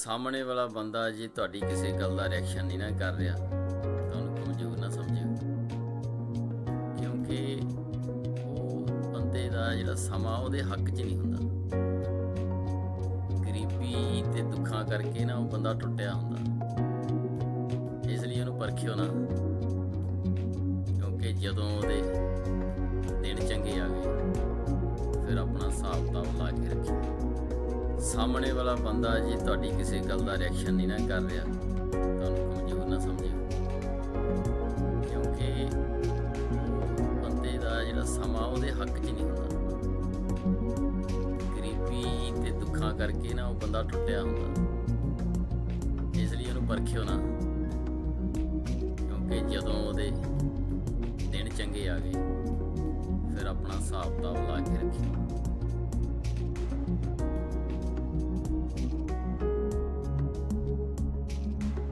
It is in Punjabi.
ਸਾਹਮਣੇ ਵਾਲਾ ਬੰਦਾ ਜੇ ਤੁਹਾਡੀ ਕਿਸੇ ਗੱਲ ਦਾ ਰਿਐਕਸ਼ਨ ਨਹੀਂ ਨਾ ਕਰ ਰਿਹਾ ਤਾਂ ਉਹਨੂੰ ਕਮਜ਼ੋਰ ਨਾ ਸਮਝਿਓ ਕਿਉਂਕਿ ਉਹ ਬੰਦੇ ਦਾ ਜਿਹੜਾ ਸਮਾਂ, ਉਹਦੇ ਹੱਕ 'ਚ ਨਹੀਂ ਹੁੰਦਾ। ਗਰੀਬੀ ਤੇ ਦੁੱਖਾਂ ਕਰਕੇ ਨਾ ਉਹ ਬੰਦਾ ਟੁੱਟਿਆ ਹੁੰਦਾ। ਇਸ ਲਈ ਉਹਨੂੰ ਪਰਖਿਓ ਨਾ। ਕਿਉਂਕਿ ਜਦੋਂ ਉਹਦੇ ਦਿਨ ਚੰਗੇ ਆ ਗਏ, ਫਿਰ ਆਪਣਾ ਹਿਸਾਬ ਤਾਂ ਲਾ ਕੇ ਰੱਖਿਓ। ਸਾਹਮਣੇ ਵਾਲਾ ਬੰਦਾ ਜੇ ਤੁਹਾਡੀ ਕਿਸੇ ਗੱਲ ਦਾ ਰਿਐਕਸ਼ਨ ਨਹੀਂ ਨਾ ਕਰ ਰਿਹਾ। ਤੁਹਾਨੂੰ ਕਮਜ਼ੋਰ ਨਾ ਸਮਝਿਓ। ਕਿਉਂਕਿ ਬੰਦੇ ਦਾ ਜਿਹੜਾ ਸਮਾਂ, ਉਹਦੇ ਹੱਕ 'ਚ ਨਹੀਂ ਹੁੰਦਾ। ਗਰੀਬੀ ਤੇ ਦੁੱਖਾਂ ਕਰਕੇ ਨਾ ਉਹ ਬੰਦਾ ਟੁੱਟਿਆ ਹੁੰਦਾ। ਇਸ ਲਈ ਉਹਨੂੰ ਪਰਖਿਓ ਨਾ। ਕਿਉਂਕਿ ਜਦੋਂ ਉਹਦੇ ਦਿਨ ਚੰਗੇ ਆ ਗਏ, ਫਿਰ ਆਪਣਾ ਹਿਸਾਬ ਕਿਤਾਬ ਲਾ ਕੇ ਰੱਖਿਓ।